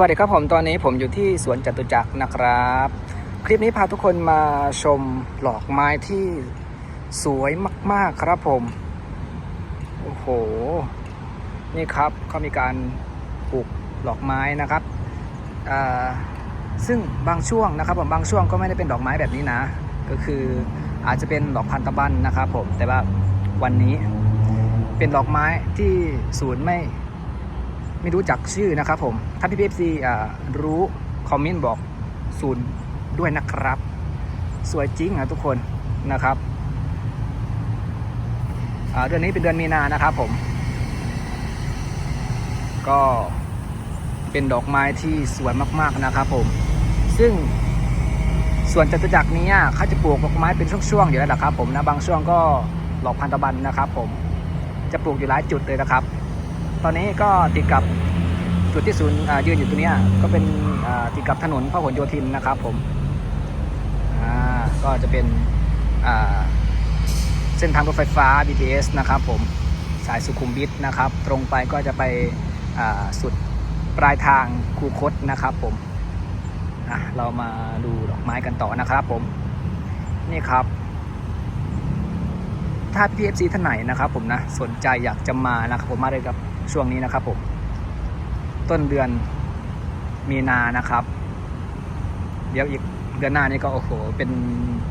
วัสดีครับผมตอนนี้ผมอยู่ที่สวนจตุจักรนะครับ คลิปนี้พาทุกคนมาชมดอกไม้ที่สวยมาก ๆครับผม โอ้โห นี่ครับเขามีการปลูกดอกไม้นะครับซึ่งบางช่วงนะครับผมบางช่วงก็ไม่ได้เป็นดอกไม้แบบนี้นะ ก็คืออาจจะเป็นดอกพันตะบันนะครับผมแต่ว่าวันนี้เป็นดอกไม้ที่ศูนย์ไม่ ไม่รู้จักชื่อนะครับผม ถ้าพี่พีเอฟซีรู้คอมเมนต์บอกศูนย์ด้วยนะครับ สวยจริงนะทุกคนนะครับเดือนนี้เป็นเดือนมีนานะครับผม ก็เป็นดอกไม้ที่สวยมากๆนะครับผม ซึ่งส่วนจตุจักรนี้เขาจะปลูกดอกไม้เป็นช่วงๆอยู่แล้วนะครับผมนะบางช่วงก็ดอกพันตะบันนะครับผมจะปลูกอยู่หลายจุดเลยนะครับ ตอนนี้ก็ติดกับจุดที่ศูนย์ยืนอยู่ตรงนี้ก็เป็นติดกับถนนพหลโยธินนะครับผมก็จะเป็นเส้นทางรถไฟฟ้า BTS นะครับผมสายสุขุมวิทนะครับ ตรงไปก็จะไปสุดปลายทางคูคตนะครับผมเรามาดูดอกไม้กันต่อนะครับผมนี่ครับ ถ้า PFC ท่านไหนนะครับผมนะ สนใจอยากจะมานะครับผมมาเลยกับ ช่วงนี้นะครับผม ต้นเดือนมีนานะครับ เดี๋ยวอีกเดือนหน้านี้ก็โอ้โห เป็น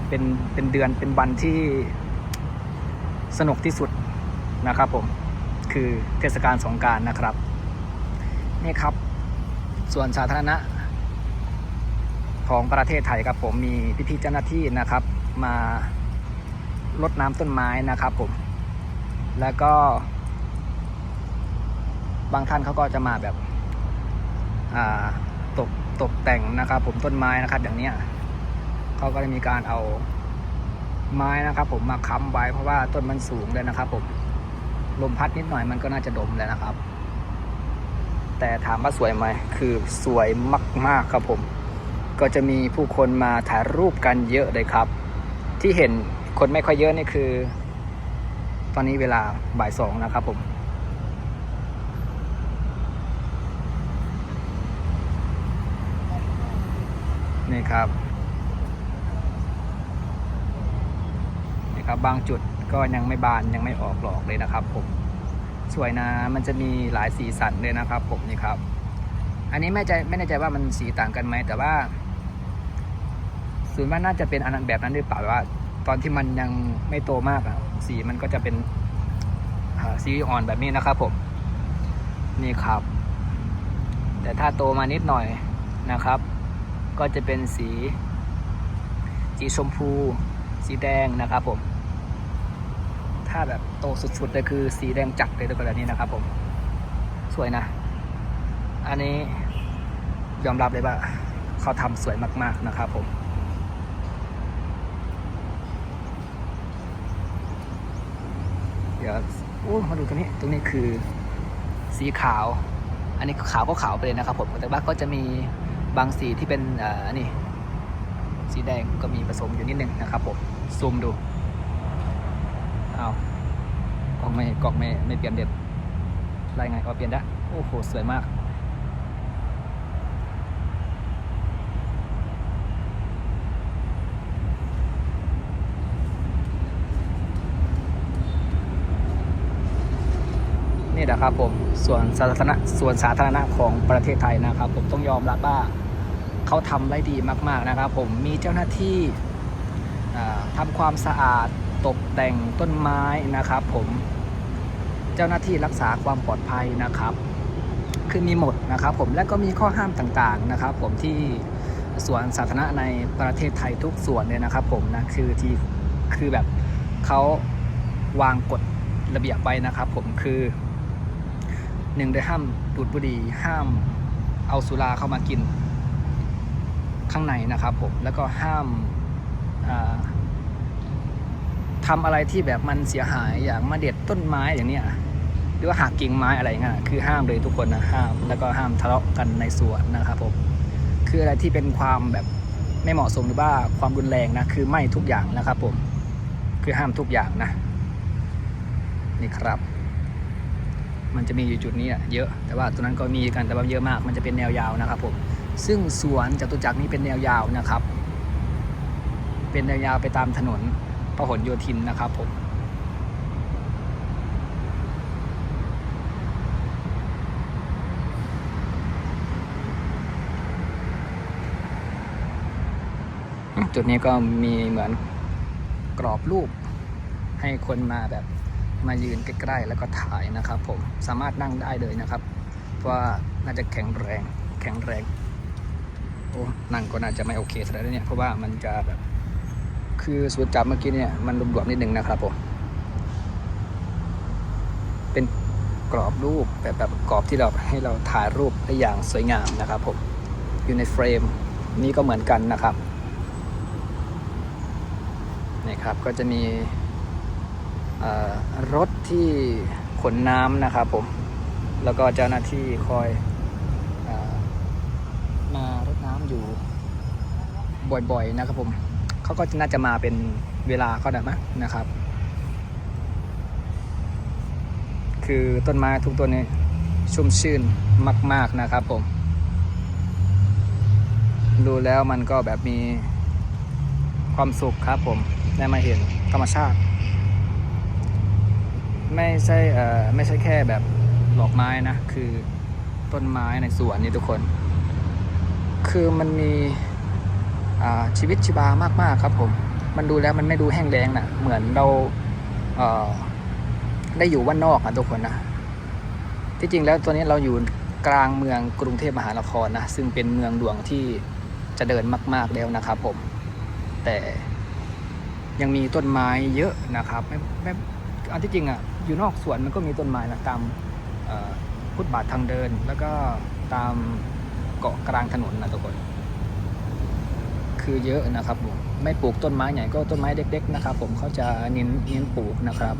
เป็นเป็นเดือนเป็นวันที่สนุกที่สุดนะครับผมคือเทศกาลสงการนะครับ นี่ครับ ส่วนสาธารณะ ของประเทศไทยครับผมมีพี่ๆเจ้าหน้าที่นะครับ มารดน้ำต้นไม้นะครับผม แล้วก็ บางท่านเขาก็จะมาแบบตกตกแต่งนะครับ ผมต้นไม้นะครับ อย่างเนี้ยเขาก็จะมีการเอาไม้นะครับ ผมมาค้ำไว้เพราะว่าต้นมันสูงเลยนะครับ ผมลมพัดนิดหน่อยมันก็น่าจะดมเลยนะครับ แต่ถามว่าสวยไหมคือสวยมาก ๆครับผม ก็จะมีผู้คนมาถ่ายรูปกันเยอะเลยครับ ที่เห็นคนไม่ค่อยเยอะนี่คือ ตอนนี้เวลาบ่ายสองนะครับผม นี่ครับนี่ครับบางจุดก็ยังไม่บานยังไม่ออกหลอกเลยนะครับผมสวยนะมันจะมีหลายสีสันเลยนะครับผมนี่ครับ อันนี้ไม่ใจไม่แน่ใจว่ามันสีต่างกันไหมแต่ว่าส่วนว่าน่าจะเป็นอันนั้นแบบนั้นหรือเปล่าว่า ตอนที่มันยังไม่โตมากอะสีมันก็จะเป็นสีอ่อนแบบนี้นะครับผมนี่ครับ แต่ถ้าโตมานิดหน่อยนะครับ ก็จะเป็นสี สีชมพู สีแดงนะครับผม ถ้าแบบโตสุดๆเลยคือสีแดงจัดเลยตัวแบบนี้นะครับผม สวยนะ อันนี้ยอมรับเลยว่าเขาทำสวยมากๆนะครับผมเดี๋ยวโอ้มาดูตรงนี้ตรงนี้คือสีขาว อันนี้ขาวก็ขาวไปเลยนะครับผมแต่ว่าก็จะมี บางสีที่เป็นอ่อนี่ สีแดงก็มีผสมอยู่นิดนึงนะครับผมซูมดูเอากล้องไม่กล้องไม่ไม่เปลี่ยนเด็ดไรไงเอาเปลี่ยนได้โอ้โหสวยมากนี่แหละครับผมส่วนสาธารณะส่วนสาธารณะของประเทศไทยนะครับ ผมต้องยอมรับว่า เขาทำได้ดีมาก ๆนะครับ ผมมีเจ้าหน้าที่ทำความสะอาดตกแต่งต้นไม้นะครับ ผมเจ้าหน้าที่รักษาความปลอดภัยนะครับ คือมีหมดนะครับ ผมและก็มีข้อห้ามต่างๆนะครับ ผมที่สวนสาธารณะในประเทศไทยทุกส่วนเลยนะครับ ผมนะคือที่คือแบบเขาวางกฎระเบียบไว้นะครับ ผมคือหนึ่งได้ห้ามดูดบุหรี่ห้ามเอาสุราเข้ามากิน ข้างในนะครับผมแล้วก็ห้ามาทำอะไรที่แบบมันเสียหายอย่างมาเด็ดต้นไม้อย่างเนี้ยหรือว่าหักกิ่งไม้อะไรเงี้ยคือห้ามเลยทุกคนนะห้ามแล้วก็ห้ามทะเลาะกันในสวนนะครับผมคืออะไรที่เป็นความแบบไม่เหมาะสมหรือว่าความรุนแรงนะคือไม่ทุกอย่างนะครับผมคือห้ามทุกอย่างนะนี่ครับ มันจะมีอยู่จุดนี้เยอะ แต่ว่าตัวนั้นก็มีกันแต่ว่าเยอะมาก มันจะเป็นแนวยาวนะครับผม ซึ่งสวนจตุจักรนี้เป็นแนวยาวนะครับ เป็นแนวยาวไปตามถนนพหลโยธินนะครับผมจุดนี้ก็มีเหมือนกรอบรูปให้คนมาแบบมายืนใกล้ๆแล้วก็ถ่ายนะครับผมสามารถนั่งได้เลยนะครับ เพราะว่าน่าจะแข็งแรงแข็งแรง นั่งก็น่าจะไม่โอเคสำหรับเนี่ยเพราะว่ามันจะแบบคือสูตรจับเมื่อกี้เนี่ยมันรวมๆนิดนึงนะครับผมเป็นกรอบรูปแบบแบบกรอบที่เราให้เราถ่ายรูปได้อย่างสวยงามนะครับผมอยู่ในเฟรมนี้ก็เหมือนกันนะครับนี่ครับก็จะมีรถที่ขนน้ำนะครับผมแล้วก็เจ้าหน้าที่คอยเออมารดน้ำ อยู่บ่อยๆนะครับผมเขาก็น่าจะมาเป็นเวลาเขาได้มั้งนะครับ คือต้นไม้ทุกต้นนี้ชุ่มชื่นมาก ๆนะครับผมดูแล้วมันก็แบบมีความสุขครับผมได้มาเห็นธรรมชาติ ไม่ใช่เอ่อไม่ใช่แค่แบบดอกไม้นะ คือต้นไม้ในสวนนี่ทุกคน คือมันมีชีวิตชีวามาก ๆ ครับผม มันดูแล้วมันไม่ดูแห้งแล้งนะเหมือนเราเได้อยู่ว่านอกอะทุกคนนะที่จริงแล้วตัวนี้เราอยู่กลางเมืองกรุงเทพมหานครนะซึ่งเป็นเมืองหลวงที่จะเดินมาก ๆ แล้วนะครับผม แต่ยังมีต้นไม้เยอะนะครับไม่ไม่อันที่จริงอะอยู่นอกสวนมันก็มีต้นไม้นะตามเอ่อฟุตบาททางเดิน แล้วก็ตาม กาะกลางถนนนะทุกคน คือเยอะนะครับผมไม่ปลูกต้นไม้ใหญ่ก็ต้นไม้เล็ก ๆ นะครับ ผมเขาจะเน้นเน้นปลูกนะครับ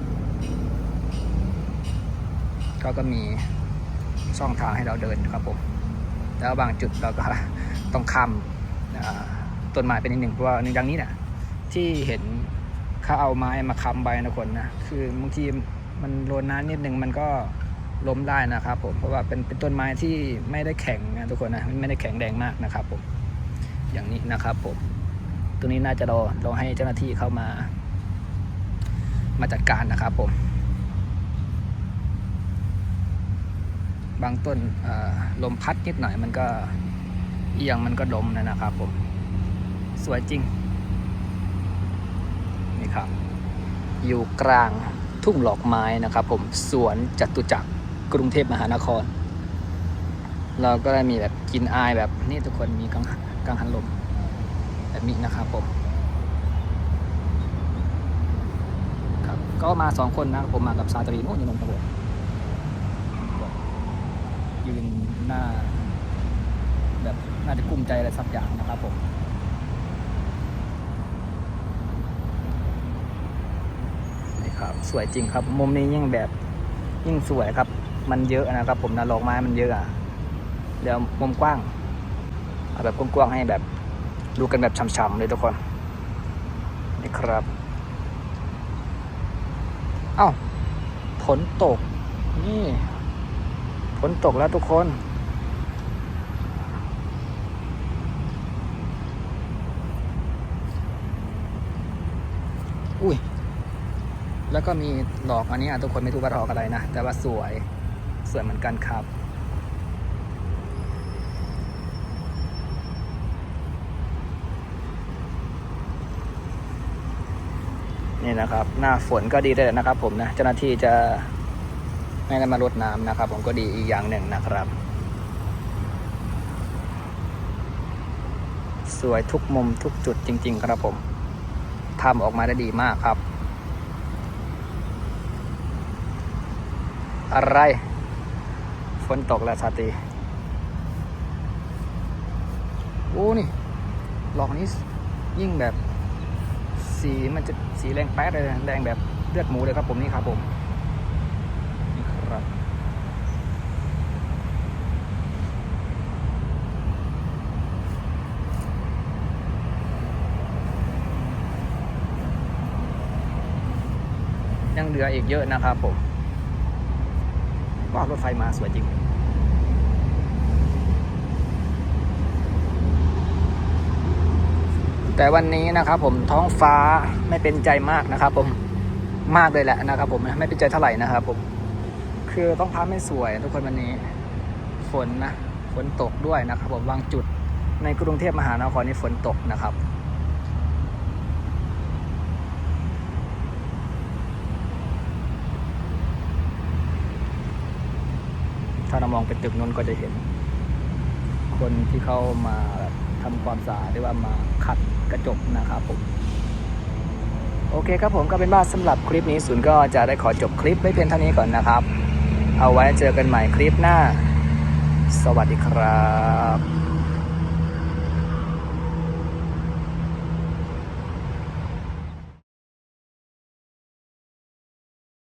เขาก็มีช่องทางให้เราเดินครับผมแล้วบางจุดเราก็ต้องข้ามต้นไม้ไปนิดหนึ่งเพราะว่าในดังนี้นี่ยที่เห็นเขาเอาไม้มาค้ำใบนะคนนะคือบางทีมันโลนน้ำนิดหนึ่งมันก็ ล้มได้นะครับผมเพราะว่าเป็นเป็นต้นไม้ที่ไม่ได้แข็งนะทุกคนนะไม่ได้แข็งแรงมากนะครับผมอย่างนี้นะครับผมตัวนี้น่าจะรอรอให้เจ้าหน้าที่เข้ามา มาจัดการนะครับผม บางต้นลมพัดนิดหน่อยมันก็เอียงมันก็ล้มนะนะครับผมสวยจริง นี่ครับ อยู่กลางทุ่งหลอกไม้นะครับผมสวนจตุจักร กรุงเทพมหานคร เราก็ได้มีแบบกินอายแบบนี่ทุกคนมีกังกังหันลม แบบนี้นะครับผมครับก็มาสองคนนะผมมากับซาตรีโน่ยนนทบุรียืนหน้า แบบน่าจะกุ้มใจอะไรสักอย่างนะครับผมนี่ครับ สวยจริงครับ มุมนี้ยิ่งแบบยิ่งสวยครับ มันเยอะนะครับ ผมนะดอกไม้มันเยอะอะเดี๋ยวมุมกว้างเอาแบบกว้างๆให้แบบดูกันแบบฉ่ำๆเลยทุกคนนี่ครับเอ้าฝนตก นี่ฝนตกแล้วทุกคน อุ้ย แล้วก็มีดอกอันนี้ทุกคนไม่รู้ว่าดอกอะไรนะ แต่ว่าสวย สวยเหมือนกันครับ นี่นะครับ หน้าฝนก็ดีเลยนะครับ ผมนะเจ้าหน้าที่จะไม่ได้มารดน้ำนะครับ ผมก็ดีอีกอย่างหนึ่งนะครับ สวยทุกมุมทุกจุดจริง ๆ ครับผมทำออกมาได้ดีมากครับ อะไร ฝนตกแล้วชาตีโอ้นี่หลอกนี้ยิ่งแบบ สีมันจะสีแรงแป๊ดเลยแรงแบบเลือดหมูเลยครับผมนี่ครับผมนี่ครับยังเหลืออีกเยอะนะครับผม ว้าวรถไฟมาสวยจริง แต่วันนี้นะครับผมท้องฟ้าไม่เป็นใจมากนะครับ ผมมากเลยแหละนะครับ ผมไม่เป็นใจเท่าไหร่นะครับ ผม คือต้องพักไม่สวยทุกคนวันนี้ ฝนนะฝนตกด้วยนะครับ ผมบางจุดในกรุงเทพมหานครนี่ฝนตกนะครับ ถ้าเราม องไปตึกนนท์ก็จะเห็น คนที่เขามาทำความสะอาดหรือว่ามาขัดกระจกนะครับผมโอเคครับผมก็เป็นว่าสำหรับคลิปนี้ศูนย์ก็จะได้ขอจบคลิปไว้เพียงเท่านี้ก่อนนะครับ เอาไว้เจอกันใหม่คลิปหน้า สวัสดีครับ